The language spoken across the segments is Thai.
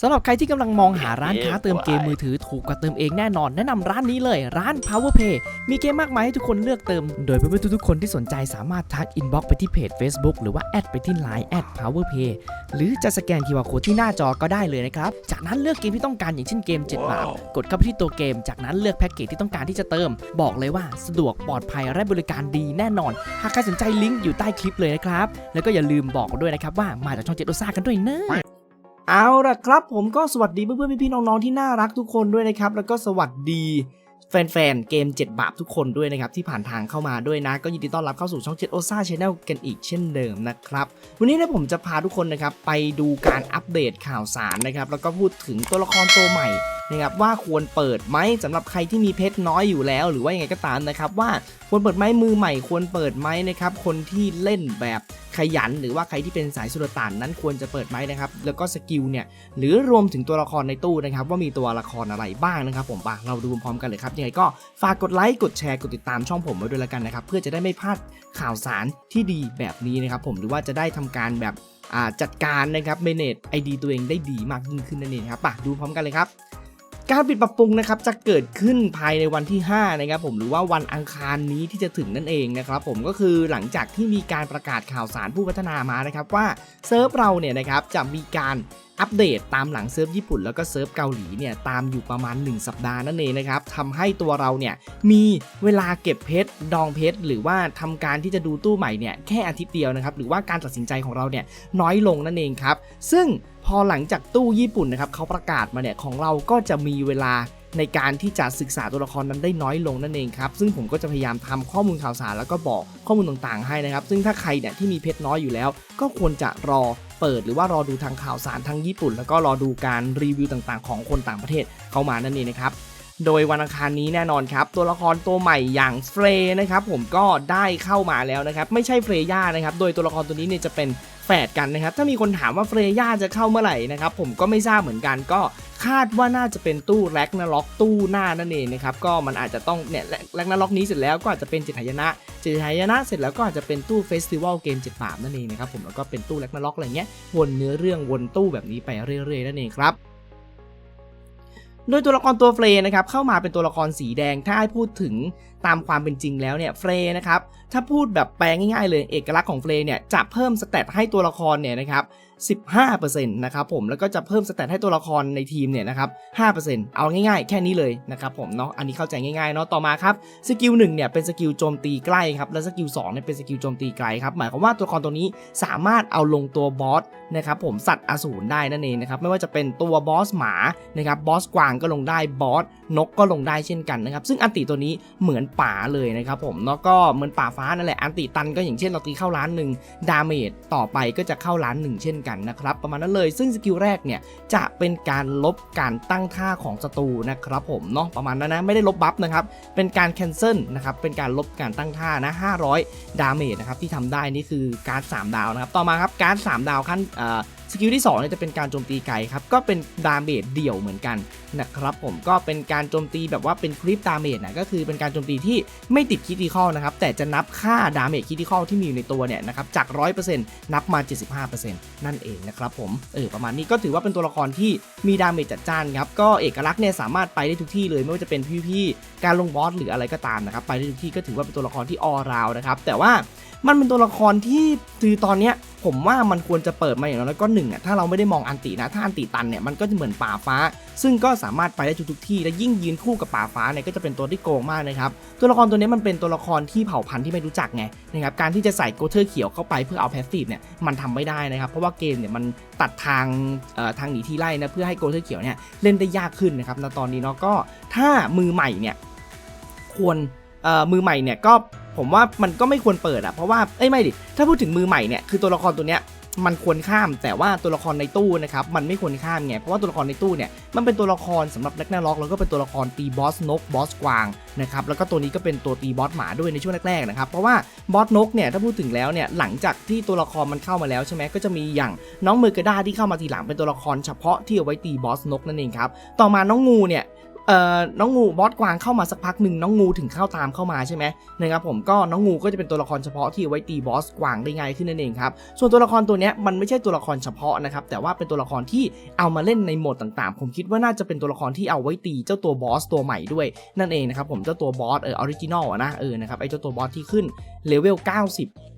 สำหรับใครที่กำลังมองหาร้านค้าเติมเกมมือถือถูกกว่าเติมเองแน่นอน แนะนำร้านนี้เลยร้าน PowerPay มีเกมมากมายให้ทุกคนเลือกเติม โดยเพื่อนๆทุกๆคนที่สนใจสามารถทักอินบ็อกไปที่เพจ Facebook หรือว่าแอดไปที่ Line แอด PowerPay หรือจะสแกน QR Code ที่หน้าจอก็ได้เลยนะครับ จากนั้นเลือกเกมที่ต้องการอย่างเช่นเกม7บาทกดเข้าไปที่ตัวเกม จากนั้นเลือกแพ็กเกจที่ต้องการที่จะเติม บอกเลยว่าสะดวกปลอดภัยและบริการดีแน่นอน หากใครสนใจลิงก์อยู่ใต้คลิปเลยนะครับแล้วก็อย่าลืมบอกด้วยนะครับว่ามาจากช่องเจ็ดโอซ่ากันด้วยเนอะ เอาละครับผมก็สวัสดีเพื่อนๆพี่ๆน้องๆที่น่ารักทุกคนด้วยนะครับ แล้วก็สวัสดีแฟนๆ เกม 7 บาปทุกคนด้วยนะครับ ที่ผ่านทางเข้ามาด้วยนะ ก็ยินดีต้อนรับเข้าสู่ช่อง7 o s a Channel กันอีกเช่นเดิมนะครับ วันนี้เนะผมจะพาทุกคนนะครับ ไปดูการอัปเดตข่าวสารนะครับ แล้วก็พูดถึงตัวละครตัวใหม่นะครับว่าควรเปิดไหมสำหรับใครที่มีเพชรน้อยอยู่แล้ว หรือว่ายังไงก็ตามนะครับว่าควรเปิดไหมมือใหม่ควรเปิดไหมนะครับคนที่เล่นแบบขยัน หรือว่าใครที่เป็นสายสุลต่านนั้นควรจะเปิดไหมนะครับแล้วก็สกิลเนี่ยหรือรวมถึงตัวละครในตู้นะครับว่ามีตัวละครอะไรบ้างนะครับ ผมปะเราดูพร้อมกันเลยครับยังไงก็ฝากกดไลค์กดแชร์กดติดตามช่องผมไว้ด้วยละกันนะครับเพื่อจะได้ไม่พลาดข่าวสารที่ดีแบบนี้นะครับผมหรือว่าจะได้ทำการแบบจัดการนะครับเมเนจไอดีตัวเองได้ดีมากยิ่งขึ้นนั่นเองครับปะดูพร้อมกันเลยครับ การปิดปรับปรุงนะครับจะเกิดขึ้นภายในวันที่5นะครับผมหรือว่าวันอังคารนี้ที่จะถึงนั่นเองนะครับผมก็คือหลังจากที่มีการประกาศข่าวสารผู้พัฒนามานะครับว่าเซิร์ฟเราเนี่ยนะครับจะมีการอัปเดตตามหลังเซิร์ฟญี่ปุ่นแล้วก็เซิร์ฟเกาหลีเนี่ยตามอยู่ประมาณ 1 สัปดาห์นั่นเองนะครับทำให้ตัวเราเนี่ยมีเวลาเก็บเพชรดองเพชรหรือว่าทำการที่จะดูตู้ใหม่เนี่ยแค่อาทิตย์เดียวนะครับหรือว่าการตัดสินใจของเราเนี่ยน้อยลงนั่นเองครับซึ่ง พอหลังจากตู้ญี่ปุ่นนะครับเขาประกาศมาเนี่ยของเราก็จะมีเวลาในการที่จะศึกษาตัวละครนั้นได้น้อยลงนั่นเองครับ ซึ่งผมก็จะพยายามทำข้อมูลข่าวสารแล้วก็บอกข้อมูลต่างๆ ให้นะครับ ซึ่งถ้าใครเนี่ยที่มีเพชรน้อยอยู่แล้ว ก็ควรจะรอเปิดหรือว่ารอดูทางข่าวสารทางญี่ปุ่น แล้วก็รอดูการรีวิวต่างๆ ของคนต่างประเทศเข้ามานั่นเองนะครับโดยวันอังคารนี้แน่นอนครับ ตัวละครตัวใหม่อย่างเฟรนะครับผมก็ได้เข้ามาแล้วนะครับ ไม่ใช่เฟรย่านะครับ โดยตัวละครตัวนี้เนี่ยจะเป็น แฝดกันนะครับ ถ้ามีคนถามว่าเฟรย่าจะเข้าเมื่อไหร่นะครับ ผมก็ไม่ทราบเหมือนกันก็คาดว่าน่าจะเป็นตู้แร็กนาล็อกตู้หน้านั่นเองนะครับ ก็มันอาจจะต้องเนี่ยแร็กนาล็อกนี้เสร็จแล้วก็อาจจะเป็นจิตหายนะจิตหายนะเสร็จแล้วก็อาจจะเป็นตู้เฟสติวัลเกมเจ็ดบาปนั่นเองนะครับผมแล้วก็เป็นตู้แร็กนาล็อกอะไรเงี้ยวนเนื้อเรื่องวนตู้แบบนี้ไปเรื่อยๆนั่นเองครับโดยตัวละครตัวเฟรนะครับเข้ามาเป็นตัวละครสีแดงถ้าให้พูดถึง ตามความเป็นจริงแล้วเนี่ยเฟรนะครับถ้าพูดแบบแปลง่ายๆเลยเอกลักษณ์ของเฟรเนี่ยจะเพิ่มสเตตให้ตัวละครเนี่ยนะครับ15%นะครับผมแล้วก็จะเพิ่มสเตตให้ตัวละครในทีมเนี่ยนะครับ5%เอาง่ายๆ แค่นี้เลยนะครับผมเนาะอันนี้เข้าใจง่ายๆเนาะต่อมาครับสกิล1เนี่ยเป็นสกิลโจมตีใกล้ครับและสกิล2เนี่ยเป็นสกิลโจมตีไกลครับหมายความว่าตัวละครตัวนี้สามารถเอาลงตัวบอสนะครับผมสัตว์อสูรได้นั่นเองนะครับไม่ว่าจะเป็นตัวบอสหมานะครับบอสกวางก็ลงได้บอสนกก็ลงได้เช่นกันนะครับ ซึ่งอันติตัวนี้เหมือนป่าเลยนะครับผมแล้วก็เหมือนป่าฟ้านั่นแหละอันติตันก็อย่างเช่นเราตีเข้าล้านหนึ่งดาเมจต่อไปก็จะเข้าล้านหนึ่งเช่นกันนะครับประมาณนั้นเลย ซึ่งสกิลแรกเนี่ยจะเป็นการลบการตั้งท่าของศัตรูนะครับผมเนาะประมาณนั้นนะไม่ได้ลบบัฟนะครับเป็นการแคนเซิลนะครับเป็นการลบการตั้งท่านะ500 ดาเมจนะครับที่ทำได้นี่คือการ3ดาวนะครับต่อมาครับการ3ดาวขั้น กิลที่2เนี่ยจะเป็นการโจมตีไกลครับ ก็เป็นดาเมจเดี่ยวเหมือนกันนะครับผมก็เป็นการโจมตีแบบว่าเป็นคลิปดาเมจนะก็คือเป็นการโจมตีที่ไม่ติดคิติคอลนะครับแต่จะนับค่าดาเมจคิติคอลที่มีอยู่ในตัวเนี่ยนะครับจาก 100%นับมา 75%นั่นเองนะครับผมเออประมาณนี้ก็ถือว่าเป็นตัวละครที่มีดาเมจจัดจ้านครับก็เอกลักษณ์เนี่ยสามารถไปได้ทุกที่เลยไม่ว่าจะเป็นพี่ๆการลงบอสหรืออะไรก็ตามนะครับไปได้ทุกที่ก็ถือว่าเป็นตัวละครที่ออราวนะครับแต่ว่า มันเป็นตัวละครที่คือตอนเนี้ยผมว่ามันควรจะเปิดมาอย่างน้อยก็หนึ่งอะถ้าเราไม่ได้มองอันตินะถ้าอันติตันเนี่ยมันก็จะเหมือนป่าฟ้า ซึ่งก็สามารถไปได้ทุกๆที่และยิ่งยืนคู่กับป่าฟ้าเนี่ยก็จะเป็นตัวที่โกงมากนะครับตัวละครตัวนี้มันเป็นตัวละครที่เผ่าพันธุ์ที่ไม่รู้จักไงนะครับการที่จะใส่โกเทอร์เขียวเข้าไปเพื่อเอาแพสซีฟเนี่ยมันทำไม่ได้นะครับเพราะว่าเกมเนี่ยมันตัดทางทางหนีที่ไล่นะเพื่อให้โกเทอร์เขียวเนี่ยเล่นได้ยากขึ้นนะครับณตอนนี้เนาะก็ถ้ามือใหม่เนี่ยควรมือใหม่เนี่ยก็ ผมว่ามันก็ไม่ควรเปิดอะเพราะว่าเอ้ยไม่ดิถ้าพูดถึงมือใหม่เนี่ยคือตัวละครตัวเนี้ยมันควรข้ามแต่ว่าตัวละครในตู้นะครับมันไม่ควรข้ามไงเพราะว่าตัวละครในตู้เนี่ยมันเป็นตัวละครสำหรับแร็กนาล็อกแล้วก็เป็นตัวละครตีบอสนกบอสกวางนะครับแล้วก็ตัวนี้ก็เป็นตัวตีบอสหมาด้วยในช่วงแรกๆนะครับเพราะว่าบอสนกเนี่ยถ้าพูดถึงแล้วเนี่ยหลังจากที่ตัวละครมันเข้ามาแล้วใช่ไหมก็จะมีอย่างน้องเมอร์กาดาที่เข้ามาทีหลังเป็นตัวละครเฉพาะที่เอาไว้ตีบอสนกนั่นเองครับต่อมาน้องงูเนี่ย เอ่อน้องงูบอสกวางเข้ามาสักพักหนึ่งน้องงูถึงเข้าตามเข้ามาใช่ไหมนะครับผมก็น้องงูก็จะเป็นตัวละครเฉพาะที่เอาไว้ตีบอสกวางได้ง่ายขึ้นนั่นเองครับส่วนตัวละครตัวนี้มันไม่ใช่ตัวละครเฉพาะนะครับแต่ว่าเป็นตัวละครที่เอามาเล่นในโหมดต่างๆ ผมคิดว่าน่าจะเป็นตัวละครที่เอาไว้ตีเจ้าตัวบอสตัวใหม่ด้วยนั่นเองนะครับผมเจ้าตัวบอสเออออริจินอลนะเออนะครับไอ้เจ้าตัวบอสที่ขึ้นเลเวล 90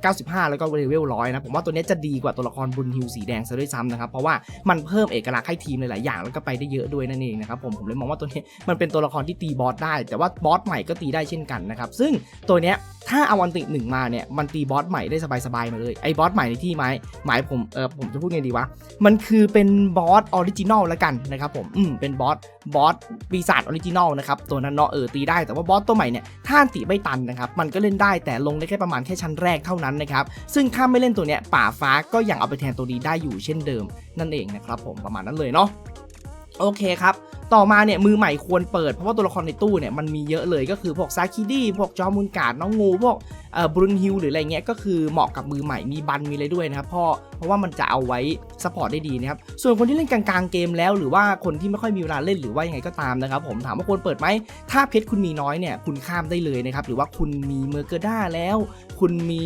95 แล้วก็เลเวล100นะผมว่าตัวนี้จะดีกว่าตัวละครบุญฮิวสีแดงซะด้วยซ้ำนะครับเพราะว่ามันเพิ่มเอกลักษณ์ให้ทีมหลายๆอย่างแล้วก็ไปได้เยอะด้วยนั่นเองนะครับผมผมเลยมองว่าตัวนี้มันเป็นตัวละครที่ตีบอสได้ แต่ว่าบอสใหม่ก็ตีได้เช่นกันนะครับ ซึ่งตัวเนี้ยถ้าเอาวันติหนึ่งมาเนี่ย มันตีบอสใหม่ได้สบายๆมาเลย ไอ้บอสใหม่ในที่ไม้หมายผมเออผมจะพูดไงดีวะ มันคือเป็นบอสออริจินอลแล้วกันนะครับผม อืม เป็นบอสบอสปีศาจออริจินอลนะครับ ตัวนั้นเนาะเออตีได้ แต่ว่าบอสตัวใหม่เนี่ย ถ้าติไม่ตันนะครับ มันก็เล่นได้แต่ลงได้แค่ประมาณแค่ชั้นแรกเท่านั้นนะครับ ซึ่งถ้าไม่เล่นตัวเนี้ยป่าฟ้าก็ยังเอาไปแทนตัวนี้ได้อยู่เช่นเดิม นั่นเองนะครับผมประมาณนั้นเลยเนาะ โอเคครับ ต่อมาเนี่ยมือใหม่ควรเปิดเพราะว่าตัวละครในตู้เนี่ยมันมีเยอะเลยก็คือพวกซาคิดี้พวกจอมุนการ์ดน้องงูพวกบรุนฮิลหรืออะไรเงี้ยก็คือเหมาะกับมือใหม่มีบันมีอะไรด้วยนะครับเพราะเพราะว่ามันจะเอาไว้ซัพพอร์ตได้ดีนะครับส่วนคนที่เล่นกลางๆเกมแล้ว หรือว่าคนที่ไม่ค่อยมีเวลาเล่นหรือว่ายังไงก็ตามนะครับผมถามว่าควรเปิดไหมถ้าเพชรคุณมีน้อยเนี่ยคุณข้ามได้เลยนะครับหรือว่าคุณมีเมอร์เกอร์ด้าแล้ว คุณมี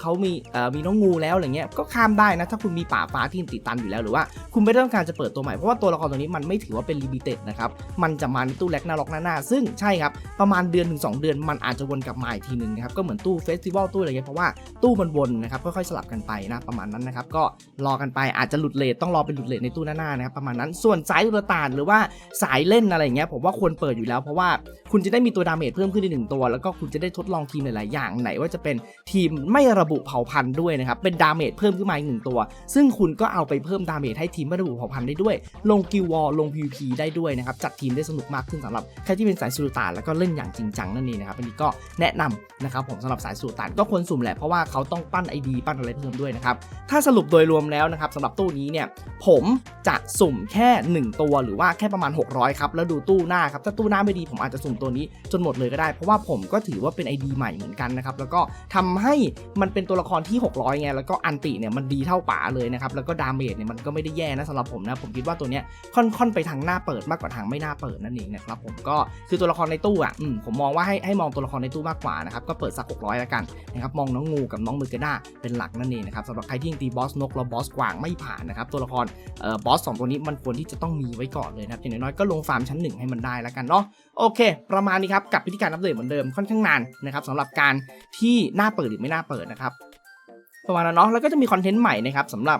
เขามีมีน้องงูแล้วอะไรเงี้ยก็ข้ามได้นะถ้าคุณมีป่าฟ้าที่ติดตันอยู่แล้วหรือว่าคุณไม่ต้องการจะเปิดตัวใหม่เพราะว่าตัวละครตัวนี้มันไม่ถือว่าเป็นลิมิเต็ดนะครับมันจะมาในตู้แล็กหน้าล็อกหน้าหน้าซึ่งใช่ครับประมาณเดือนถึง2เดือนมันอาจจะวนกลับมาอีกทีหนึ่งนะครับก็เหมือนตู้เฟสติวัลตู้อะไรเงี้ยเพราะว่าตู้มันวนนะครับค่อยๆสลับกันไปนะประมาณนั้นนะครับก็รอกันไปอาจจะหลุดเลทต้องรอเป็นหลุดเลทในตู้หน้าหน้านะครับประมาณนั้นส่วนสายตุลตานหรือว่าสายเล่นอะไรเงี้ยผมว่าควรเปิดอยู่แล้ว เพราะว่าคุณจะได้มีตัวดาเมจเพิ่มขึ้นในหนึ่งตัว แล้วก็คุณจะได้ทดลองทีมหลายๆอย่างไหนว่าจะเป็นทีมไม่ระบุเผ่าพันธุ์ด้วยนะครับเป็นดาเมจเพิ่มขึ้นมาอีกหนึ่งตัว ซึ่งคุณก็เอาไปเพิ่มดาเมจให้ทีมไม่ระบุเผ่าพันธุ์ได้ด้วย ลงกิววอลลง PVP ได้ด้วยนะครับจัดทีมได้สนุกมากขึ้นสำหรับใครที่เป็นสายสุลตานแล้วก็เล่นอย่างจริงจังนั่นเองนะครับอันนี้ก็แนะนำนะครับผมสำหรับสายสุลต่านก็ควรสุ่มแหละเพราะว่าเขาต้องปั้น ID ปั้นอะไรเพิ่มด้วยนะครับถ้าสรุปโดยรวมแล้วนะครับสำหรับตู้นี้เนี่ยผมจะสุ่มแค่ 1 ตัวหรือว่าแค่ประมาณ 600ครับแล้วดูตู้หน้าครับถ้าตู้หน้าไม่ดีผมอาจจะสุ่มตัวนี้จนหมดเลยก็ได้ เพราะว่าผมก็ถือว่าเป็น ID ใหม่เหมือนกันนะครับแล้วก็ทำให้มันเป็นตัวละครที่ 600ไงแล้วก็อันติเนี่ยมันดีเท่าป๋าเลยนะครับแล้วก็ดาเมจเนี่ยมันก็ไม่ได้แย่นะสำหรับผมนะผมคิดว่าตัวเนี้ยค่อนค่อนไปทางหน้าเปิดมากกว่าทางไม่น่าเปิดนั่นเองนะครับผมก็คือตัวละครในตู้อะผมมองว่าให้ให้มองตัวละครในตู้มากกว่านะครับก็เปิดสัก600 แล้วกันนะครับมองน้องงูกับน้องมือเกด้าเป็นหลักนั่นเองนะครับสำหรับใครที่ยังตีบอสนกแล้วบอสกวางไม่ผ่านนะครับตัวละครเอ่อบอสสองตัวนี้มันควรที่จะต้องมีไว้ก่อนเลยนะครับอย่างน้อยๆก็ลงฟาร์มชั้นหนึ่งให้มันได้แล้วกันเนาะโอเค ประมาณนี้ครับกับพิธีการอัปเดตเหมือนเดิมค่อนข้างนานนะครับสำหรับการที่หน้าเปิดหรือไม่น่าเปิดนะครับประมาณนั้นเนาะแล้วก็จะมีคอนเทนต์ใหม่นะครับสำหรับ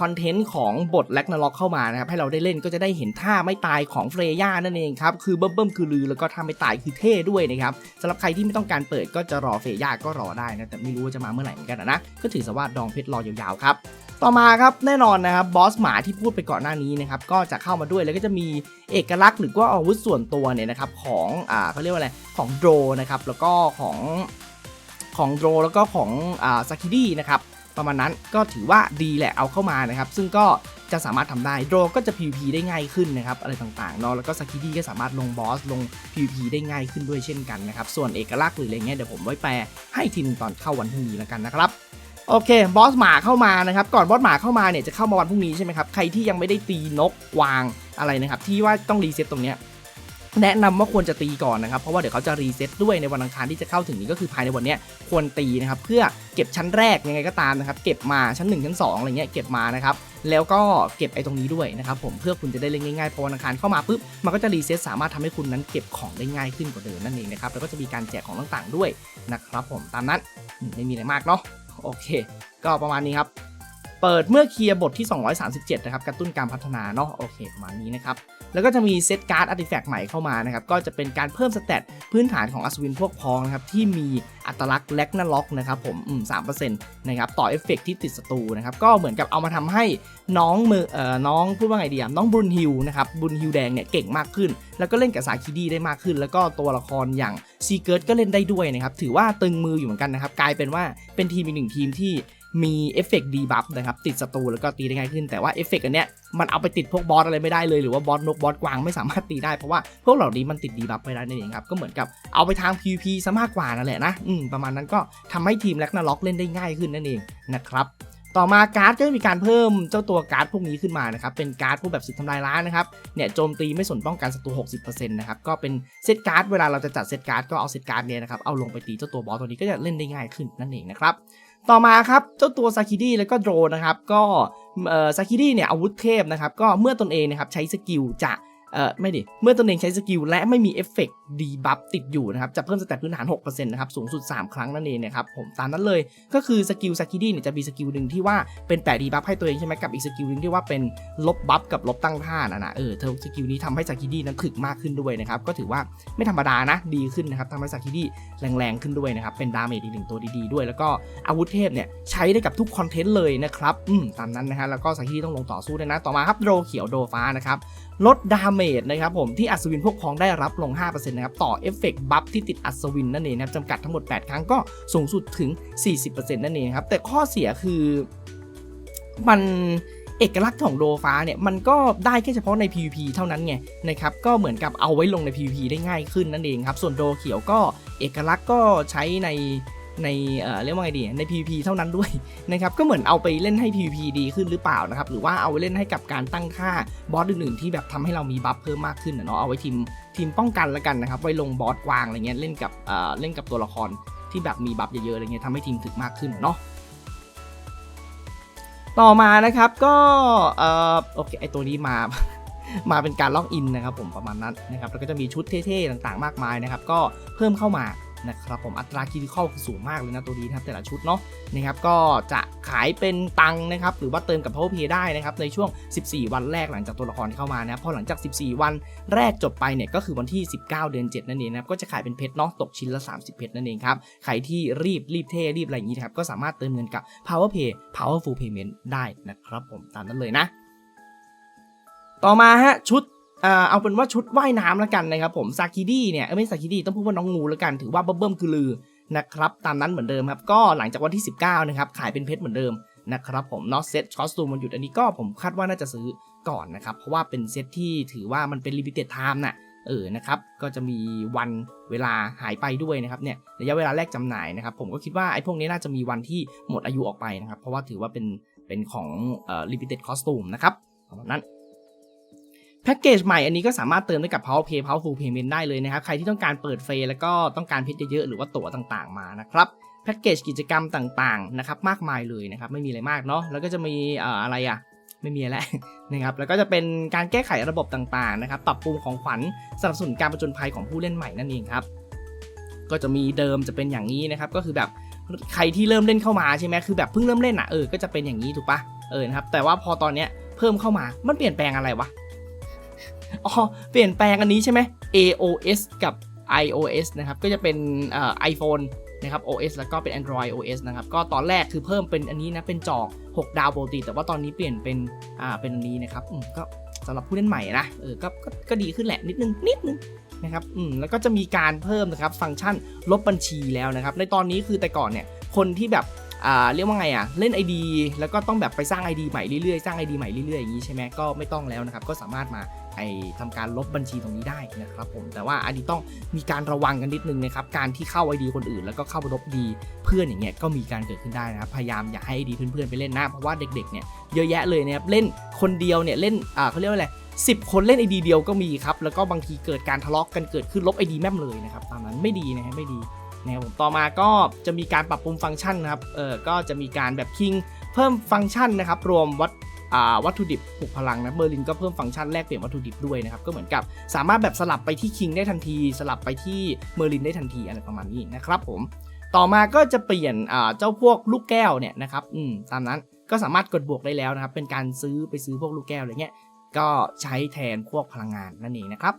คอนเทนต์ของบทแล็กนาล็อกเข้ามานะครับให้เราได้เล่นก็จะได้เห็นท่าไม่ตายของเฟรย่านั่นเองครับคือเบิ่มเบิ่มคือลือแล้วก็ท่าไม่ตายคือเท่ด้วยนะครับสำหรับใครที่ไม่ต้องการเปิดก็จะรอเฟรย่าก็รอได้นะแต่ไม่รู้ว่าจะมาเมื่อไหร่เหมือนกันนะก็ถือซะว่าดองเพชรรอยาวๆครับต่อมาครับแน่นอนนะครับบอสหมาที่พูดไปก่อนหน้านี้นะครับก็จะเข้ามาด้วยแล้วก็จะมีเอกลักษณ์หรือว่าอาวุธส่วนตัวเนี่ยนะครับของอ่าเขาเรียกว่าอะไรของโดนะครับแล้วก็ของของโดแล้วก็ของอ่าซาคิดี้นะครับ ประมาณนั้นก็ถือว่าดีแหละเอาเข้ามานะครับ ซึ่งก็จะสามารถทำได้โดรก็จะ PVP ได้ง่ายขึ้นนะครับอะไรต่างๆเนาะแล้วก็ซาคิดี้ก็สามารถลงบอสลง PVP ได้ง่ายขึ้นด้วยเช่นกันนะครับ ส่วนเอกลักษณ์หรืออะไรเงี้ยเดี๋ยวผมไว้แปลให้ทีนึงตอนเข้าวันพรุ่งนี้แล้วกันนะครับโอเคบอสหมาเข้ามานะครับก่อนบอสหมาเข้ามาเนี่ยจะเข้ามาวันพรุ่งนี้ใช่ไหมครับใครที่ยังไม่ได้ตีนกกวางอะไรนะครับที่ว่าต้องรีเซ็ตตรงเนี้ย แนะนำว่าควรจะตีก่อนนะครับ เพราะว่าเดี๋ยวเขาจะรีเซ็ตด้วยในวันอังคารที่จะเข้าถึงนี้ก็คือภายในวันนี้ควรตีนะครับ เพื่อเก็บชั้นแรกยังไงก็ตามนะครับ เก็บมาชั้น1ชั้น2อะไรเงี้ยเก็บมานะครับแล้วก็เก็บไอ้ตรงนี้ด้วยนะครับผมเพื่อคุณจะได้เล่นง่ายๆพอวันอังคารเข้ามาปุ๊บมันก็จะรีเซ็ตสามารถทำให้คุณนั้นเก็บของได้ง่ายขึ้นกว่าเดิมนั่นเองนะครับแล้วก็จะมีการแจกของต่างๆด้วยนะครับผมตามนั้นไม่มีอะไรมากเนาะโอเค ก็ประมาณนี้ครับเปิดเมื่อเคลียร์บทที่ 237 นะครับ กระตุ้นการพัฒนาเนาะ โอเค ประมาณนี้นะครับ แล้วก็จะมีเซตการ์ดอาร์ติแฟกต์ใหม่เข้ามานะครับ ก็จะเป็นการเพิ่มสเตตพื้นฐานของอัศวินพวกพ้องนะครับ ที่มีอัตลักษณ์แลกนาล็อกนะครับผมอืม3%นะครับ ต่อเอฟเฟกต์ที่ติดศัตรูนะครับ ก็เหมือนกับเอามาทำให้น้องมือเอ่อน้องพูดว่าไงดีอะน้องบุญฮิวนะครับ บุญฮิวแดงเนี่ยเก่งมากขึ้น แล้วก็เล่นกับสาคิดีได้มากขึ้น แล้วก็ตัวละครอย่างซีเกิร์ตก็เล่นได้ด้วยนะครับ ถือว่าตึงมืออยู่เหมือนกันนะครับ กลายเป็นว่าเป็นทีมอีกหนึ่งทีมที่ มีเอฟเฟกต์ดีบัฟนะครับติดศัตรูแล้วก็ตีได้ง่ายขึ้นแต่ว่าเอฟเฟกต์อันเนี้ยมันเอาไปติดพวกบอสอะไรไม่ได้เลยหรือว่าบอสนกบอสกวางไม่สามารถตีได้เพราะว่าพวกเหล่านี้มันติดดีบัฟไม่ได้นั่นเองครับก็เหมือนกับเอาไปทาง PVP ซะมากกว่านั่นแหละนะอืมประมาณนั้นก็ทำให้ทีมแล็กนาล็อกเล่นได้ง่ายขึ้นนั่นเองนะครับต่อมาการ์ดก็มีการเพิ่มเจ้าตัวการ์ดพวกนี้ขึ้นมานะครับเป็นการ์ดพวกแบบสิทธิ์ทำลายล้างนะครับเนี่ยโจมตีไม่สนป้องกันศัตรู60%นะครับก็เป็นเซตการ์ดเวลาเราจะจัดเซตการ์ดก็เอาเซตการ์ดเนี่ยนะครับเอาลงไปตีเจ้าตัวบอสตัวนี้ก็จะเล่นได้ง่ายขึ้นนั่นเองนะครับ ต่อมาครับเจ้าตัวซากิดี้แล้วก็โดรนะครับก็เอ่อซากิดี้เนี่ยอาวุธเทพนะครับก็เมื่อตนเองนะครับใช้สกิลจะเอ่อไม่ดิเมื่อตนเองใช้สกิลและไม่มีเอฟเฟกต์ ดีบัฟติดอยู่นะครับ จะเพิ่มสแตทพื้นฐาน 6%นะครับ สูงสุด 3 ครั้งนั่นเองนะครับผมตามนั้นเลยก็คือสกิลซากิดี้เนี่ยจะมีสกิลหนึ่งที่ว่าเป็นแปะดีบัฟให้ตัวเองใช่ไหมกับอีกสกิลหนึ่งที่ว่าเป็นลบบัฟกับลบตั้งท่านะนะเออเธอสกิลนี้ทำให้ซากิดี้นั้นถึกมากขึ้นด้วยนะครับก็ถือว่าไม่ธรรมดานะดีขึ้นนะครับทำให้ซากิดี้แรงๆขึ้นด้วยนะครับเป็นดาเมจอีกหนึ่งตัวดีๆด้วย แล้วก็อาวุธเทพเนี่ยใช้ได้กับทุกคอนเทนต์เลยนะครับอืมตามนั้นนะฮะแล้วก็ซากิดี้ต้องลงต่อสู้ด้วยนะต่อมาครับโดเขียวโดฟ้านะครับลดดาเมจนะครับผมที่อัศวินพวกพ้องได้รับลง 5%นะครับต่อเอฟเฟกต์บัฟที่ติดอัศวินนั่นเองนะครับจำกัดทั้งหมด 8 ครั้งก็สูงสุดถึง 40%นั่นเองครับแต่ข้อเสียคือมันเอกลักษณ์ของโดฟ้าเนี่ยมันก็ได้แค่เฉพาะใน PVP เท่านั้นไงนะครับก็เหมือนกับเอาไว้ลงใน PVP ได้ง่ายขึ้นนั่นเองครับส่วนโดเขียวก็เอกลักษณ์ก็ใช้ใน ในเรียกว่าไงดีใน PVP เท่านั้นด้วยนะครับก็เหมือนเอาไปเล่นให้ PVP ดีขึ้นหรือเปล่านะครับหรือว่าเอาไว้เล่นให้กับการตั้งค่าบอสอื่นๆที่แบบทำให้เรามีบัฟเพิ่มมากขึ้นเนาะเอาไว้ทีมทีมป้องกันล้วกันนะครับไว้ลงบอสกวางอะไรเงี้ยเล่นกับเล่นกับตัวละครที่แบบมีบัฟเยอะๆอะไรเงี้ยทำให้ทีมถึกมากขึ้นเนาะต่อมานะครับก็เออโอเคไอตัวนี้มามาเป็นการล็อกอินนะครับผมประมาณนั้นนะครับแล้วก็จะมีชุดเท่ๆต่างๆ มากมายนะครับก็เพิ่มเข้ามา นะครับผมอัตราคิริคอลคือสูงมากเลยนะตัวนี้นะครับแต่ละชุดเนาะนะครับก็จะขายเป็นตังนะครับหรือว่าเติมกับ Power Pay ได้นะครับในช่วง 14 วันแรกหลังจากตัวละครเข้ามานะพอหลังจาก 14 วันแรกจบไปเนี่ยก็คือวันที่ 19 เดือน 7 นั่นเองนะครับก็จะขายเป็นเพชรเนาะตกชิ้นละ 30 เพชรนั่นเองครับใครที่รีบรีบเท่รีบอะไรอย่างนี้นะครับก็สามารถเติมเงินกับ Power Pay Powerful Payment ได้นะครับผมตามนั้นเลยนะ ต่อมาฮะชุด เอาเป็นว่าชุดว่ายน้ำแล้วกันนะครับผมซากิดี้เนี่ยไม่ซากิดี้ต้องพูดว่าน้องงูแล้วกันถือว่าเบิ่มคือลือนะครับตามนั้นเหมือนเดิมครับก็หลังจากวันที่ 19นะครับขายเป็นเพชรเหมือนเดิมนะครับผมเนาะเซ็ตคอสตูมมันหยุดอันนี้ก็ผมคาดว่าน่าจะซื้อก่อนนะครับ เพราะว่าเป็นเซ็ตที่ถือว่ามันเป็นลิมิเต็ดไทม์น่ะเออนะครับก็จะมีวันเวลาหายไปด้วยนะครับเนี่ยระยะเวลาแรกจำหน่ายนะครับผมก็คิดว่าไอ้พวกนี้น่าจะมีวันที่หมดอายุออกไปนะครับเพราะว่าถือว่าเป็นเป็นของลิมิเต็ดคอสตูมนะครับ แพ็กเกจใหม่อันนี้ก็สามารถเติมได้กับ Power Pay Powerful Payment ได้เลยนะครับ ใครที่ต้องการเปิดเฟรแล้วก็ต้องการเพชรเยอะๆหรือว่าตั๋วต่างๆมานะครับแพ็กเกจกิจกรรมต่างๆนะครับมากมายเลยนะครับไม่มีอะไรมากเนาะแล้วก็จะมีอะไรอะไม่มีอะไรนะครับแล้วก็จะเป็นการแก้ไขระบบต่างๆนะครับปรับปรุงของขวัญสนับสนุนการประจนภัยของผู้เล่นใหม่นั่นเองครับก็จะมีเดิมจะเป็นอย่างนี้นะครับก็คือแบบใครที่เริ่มเล่นเข้ามาใช่ไหมคือแบบเพิ่งเริ่มเล่นอะเออก็จะเป็นอย่างนี้ถูกปะเออนะครับแต่ว่าพอตอนเนี้ยเพิ่มเข้ามามันเปลี่ยนแปลงอะไรวะ อ๋อเปลี่ยนแปลงอันนี้ใช่ไหม AOS กับ iOS นะครับ ก็จะเป็นเอ่อ iPhone นะครับ OS แล้วก็เป็น Android OS นะครับ ก็ตอนแรกคือเพิ่มเป็นอันนี้นะ เป็นจอ6 ดาวปกติ แต่ว่าตอนนี้เปลี่ยนเป็น อ่า เป็นอันนี้นะครับ อืม ก็สำหรับผู้เล่นใหม่นะ เออ ก็ ก็ก็ดีขึ้นแหละ นิดนึง นิดนึงนะครับ อืม แล้วก็จะมีการเพิ่มนะครับ ฟังก์ชันลบบัญชีแล้วนะครับ ในตอนนี้คือแต่ก่อนเนี่ย คนที่แบบ เรียกว่าไงอะเล่น ID แล้วก็ต้องแบบไปสร้าง ID ใหม่เรื่อยๆสร้าง ID ใหม่เรื่อยๆอย่างนี้ใช่ไหมก็ไม่ต้องแล้วนะครับก็สามารถมาไอทำการลบบัญชีตรงนี้ได้นะครับผมแต่ว่าอันนี้ต้องมีการระวังกันนิดนึงนะครับการที่เข้าไอดีคนอื่น แล้วก็เข้าไปลบดีเพื่อนอย่างเงี้ยก็มีการเกิดขึ้นได้นะครับพยายามอย่าให้ดีเพื่อนๆไปเล่นนะเพราะว่าเด็กๆเนี่ยเยอะแยะเลยนะครับเล่นคนเดียวเนี่ยเล่นอ่าเขาเรียกว่าอะไรสิบคนเล่นไอดีเดียวก็มีครับ แล้วก็บางทีเกิดการทะเลาะกันเกิดขึ้นลบไอดีแม่มเลยนะครับ ตามนั้นไม่ดีนะฮะไม่ดี นะครับผมต่อมาก็จะมีการปรับปรุงฟังก์ชันนะครับเออก็จะมีการแบบคิงเพิ่มฟังก์ชันนะครับ รวมวัดวัตถุดิบปลุกพลังนะเบอร์ลินก็เพิ่มฟังก์ชันแลกเปลี่ยนวัตถุดิบด้วยนะครับ ก็เหมือนกับสามารถแบบสลับไปที่คิงได้ทันที สลับไปที่เมอร์ลินได้ทันทีอะไรประมาณนี้นะครับผมต่อมาก็จะเปลี่ยนเจ้าพวกลูกแก้วเนี่ยนะครับอืมตามนั้นก็สามารถกดบวกได้แล้วนะครับ เป็นการซื้อไปซื้อพวกลูกแก้วอะไรเงี้ยก็ใช้แทนพวกพลังงานนั่นเองนะครับ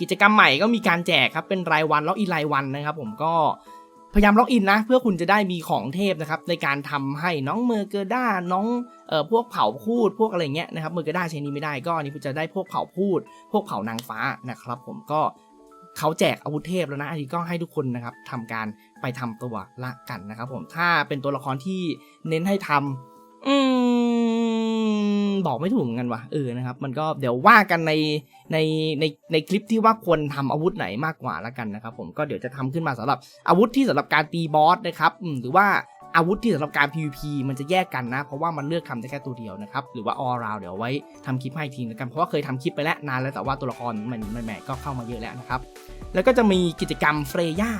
กิจกรรมใหม่ก็มีการแจกครับเป็นรายวันล็อกอินรายวันนะครับ ผมก็พยายามล็อกอินนะ เพื่อคุณจะได้มีของเทพนะครับ ในการทำให้น้องเมอร์เกอร์ด้าน้องเอ่อพวกเผาพูดพวกอะไรเงี้ยนะครับเมอร์เกอร์ด้าใช้นี้ไม่ได้ก็อันนี้คุณจะได้พวกเผาพูด พวกเผานางฟ้านะครับ ผมก็เขาแจกอาวุธเทพแล้วนะ อันนี้ก็ให้ทุกคนนะครับทำการไปทำตัวละกันนะครับ ผมถ้าเป็นตัวละครที่เน้นให้ทำ อืมบอกไม่ถูกเหมือนกันว่ะเออนะครับ มันก็เดี๋ยวว่ากันในในในในคลิปที่ว่าควรทำอาวุธไหนมากกว่าละกันนะครับ ผมก็เดี๋ยวจะทำขึ้นมาสำหรับอาวุธที่สำหรับการตีบอสนะครับหรือว่าอาวุธที่สำหรับการ PVP มันจะแยกกันนะ เพราะว่ามันเลือกทำได้แค่ตัวเดียวนะครับ หรือว่า all round เดี๋ยวไว้ทำคลิปให้ทีแล้วกันเพราะว่าเคยทำคลิปไปแล้วนานแล้วแต่ว่าตัวละครมันใหม่ๆก็เข้ามาเยอะแล้วนะครับ แล้วก็จะมีกิจกรรมเฟรย่า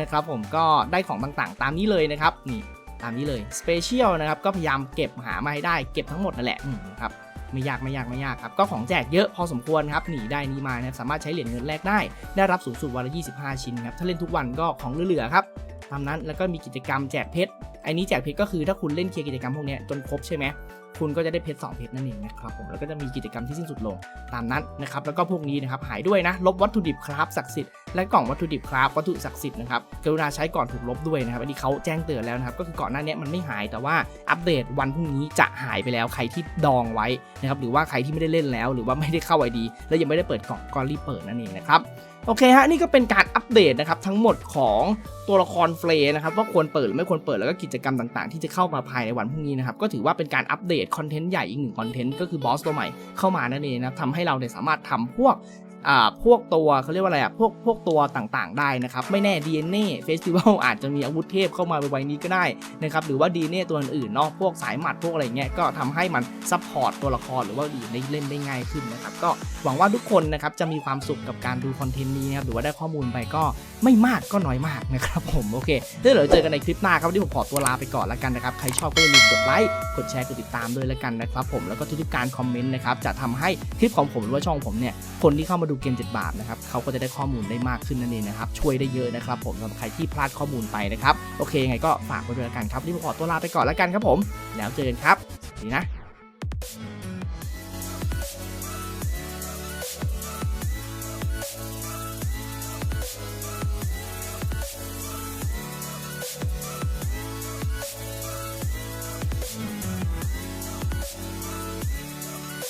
นะครับผมก็ได้ของต่างๆ ตามนี้เลยนะครับนี่ ตามนี้เลยสเปเชียลนะครับก็พยายามเก็บหามาให้ได้เก็บทั้งหมดนั่นแหละนะครับไม่ยากไม่ยากไม่ยากครับก็ของแจกเยอะพอสมควรครับหนีได้นี้มานะสามารถใช้เหรียญเงินแลกได้ ได้รับสูงสุดวันละ 25 ชิ้นครับถ้าเล่นทุกวันก็ของเหลือๆครับตามนั้นแล้วก็มีกิจกรรมแจกเพชร อ้นี้แจกเพชรก็คือถ้าคุณเล่นเคลียร์กิจกรรมพวกนี้จนครบใช่ไหมคุณก็จะได้เพชร2เพชรนั่นเองนะครับผมแล้วก็จะมีกิจกรรมที่สิ้นสุดลงตามนั้นนะครับแล้วก็พวกนี้นะครับหายด้วยนะ ลบวัตถุดิบคราฟศักดิ์สิทธิ์และกล่องวัตถุดิบคราฟวัตถุศักดิ์สิทธิ์นะครับกรุณาใช้ก่อนถูกลบด้วยนะครับอันนี้เขาแจ้งเตือนแล้วนะครับก็คือก่อนหน้านี้มันไม่หายแต่ว่าอัปเดตวันพรุ่งนี้จะหายไปแล้วใครที่ดองไว้นะครับหรือว่าใครที่ไม่ได้เล่นแล้ว หรือว่าไม่ได้เข้าไอดี แล้วยังไม่ได้เปิดกล่องก็รีบเปิดนั่นเองนะครับ โอเคฮะนี่ก็เป็นการอัปเดตนะครับทั้งหมดของตัวละครเฟลนะครับว่าควรเปิดหรือไม่ควรเปิดแล้วก็กิจกรรมต่างๆ ที่จะเข้ามาภายในวันพรุ่งนี้นะครับก็ถือว่าเป็นการอัปเดตคอนเทนต์ใหญ่อีกหนึ่งคอนเทนต์ก็คือบอสตัวใหม่เข้ามานั่นเองนะครับทำให้เราเนี่ยสามารถทำพวก อ่าพวกตัวเขาเรียกว่าอะไรอะพวกพวกตัวต่างๆ ได้นะครับ ไม่แน่ DNA Festival อาจจะมีอาวุธเทพเข้ามาในวัยนี้ก็ได้นะครับหรือว่า DNA ตัวอื่นๆเนาะพวกสายหมัดพวกอะไรเงี้ยก็ทำให้มันซัพพอร์ตตัวละครหรือว่าดีได้เล่นได้ง่ายขึ้นนะครับก็หวังว่าทุกคนนะครับจะมีความสุขกับการดูคอนเทนต์นี้นะครับหรือว่าได้ข้อมูลไปก็ไม่มากก็น้อยมากนะครับผมโอเคเดี๋ยวเราเจอกันในคลิปหน้าครับวันนี้ผมขอตัวลาไปก่อนแล้วกันนะครับใครชอบก็อย่าลืมกดไลค์กดแชร์กดติดตามด้วยแล้วกันนะครับผมแล้วก็ทุกๆการคอมเมนต์นะครับจะทำให้คลิปของผมหรือว่าช่องผมเนี่ยคนที่เข้ามาดูเกม 7 บาทนะครับเขาก็จะได้ข้อมูลได้มากขึ้นนั่นเองนะครับช่วยได้เยอะนะครับผมสำหรับใครที่พลาดข้อมูลไปนะครับโอเคยังไงก็ฝากไว้ด้วยแล้วกันครับนี่ผมขอตัวลาไปก่อนแล้วกันครับผม แล้วเจอกันครับสวัสดีนะ